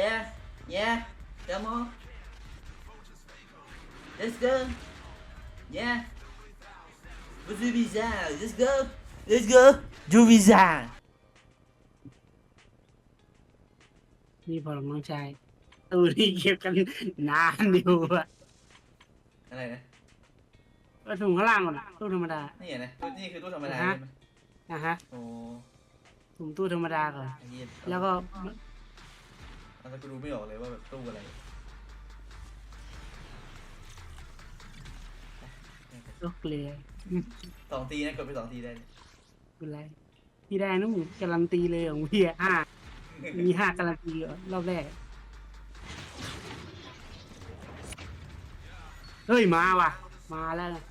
Yeah, yeah, come on. Let's go. Yeah. What's the visa? Let's go. Let's go. Do visa. นี่พอหลงน้องชายตู้นี่เก็บกันนานอยู่อะอะไรนะก็ถุงข้างล่างก่อนอะตู้ธรรมดา นี่นะตู้นี่คือตู้ธรรมดาอ่าฮะใช่ไหมนะฮะโอ้ถุงตู้ธรรมดาก่อน ไอ้เหี้ย แล้วก็ เอาแต่กูดูไม่ออกเลยว่าแบบตู้อะไรยกเลยสองทีนะกดไปสองทีได้เลยเป็นไรพี่ได้นุ่มการันตีเลยของพี่อะห้ามีห้าการันตีเหรอรอบแรก เฮ้ยมาว่ะ มาแล้วนะ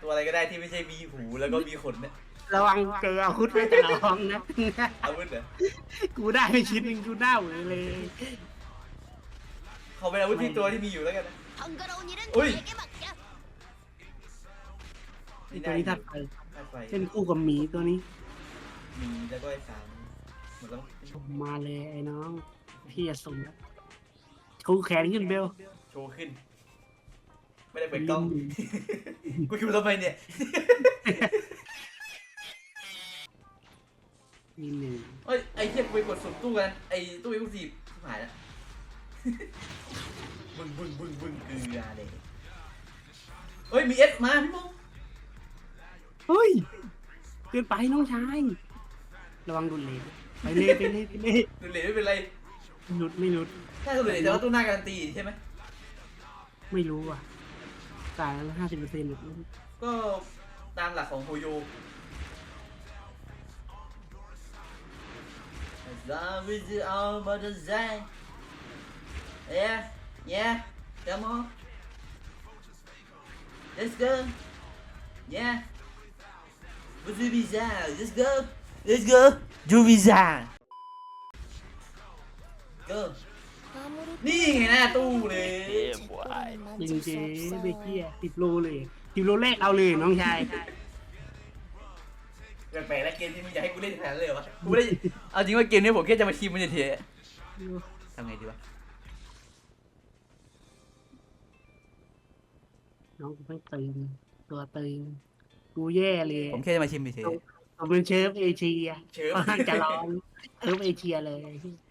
ตัวอะไรก็ได้ที่ไม่ใช่มีหูแล้วก็มีขนเนี่ย ระวังเจออาวุธไม่แต่ละห้องนะ อาวุธเหรอกูได้ไม่ชิ้นหนึ่งกูเน่าเลย เขาเป็นอาวุธที่ตัวที่มีอยู่แล้วกันอุ้ยไอตัวนี้ทัดไปถ้าไฟเช่นคู่กับหมีตัวนี้ มีแล้วก็ไอสามหมดแล้วมาเลยไอ้น้องพี่จะส่งนะชูแขนขึ้นเบล โชว์ขึ้น ไม่ได้เปิดกล้อง กูคิดทำไมเนี่ย ทียบไปกดสุ่มตู้กันไอ้ตู้เอ็กซ์ซีฟหายแล้วบึ้งบึ้งบึ้งบึ้งเกลือเลยเฮ้ยมีเอสมาพี่มงเฮ้ยเกินไปน้องชายระวังดุดเลยไปเลยไปเลยไปเลยดูเหลยไม่เป็นไรหลุดไม่หลุด ถ้าดูเหลยแต่ว่าตู้หน้าการันตีใช่ไหมไม่รู้อะจ่ายห้าสิบเปอร์เซ็นต์ก็ตามหลักของโฮโย As long as you all but the same Yeah yeah come on Let's go Yeah What's the visa Let's go Let's go Do visa Go นี่ไงหน้าตู้เลย จริงจริงๆไปเที่ยสิบโลเลยสิบโลแรกเอาเลยน้องชาย แปลกๆแล้วเกมที่มึงอยากให้กูเล่นขนาดนั้นเลยวะกูไม่ได้เอาจริงว่าเกมนี้ผมแค่จะมาชิมมันเฉยๆทำไงดีวะน้องกูไม่ตึงตัวตึงกูแย่เลยผมแค่จะมาชิมเฉยผมเป็นเชฟเอเชียๆเชิญค่อนข้างจะร้อนเชฟเอเชียเลยเ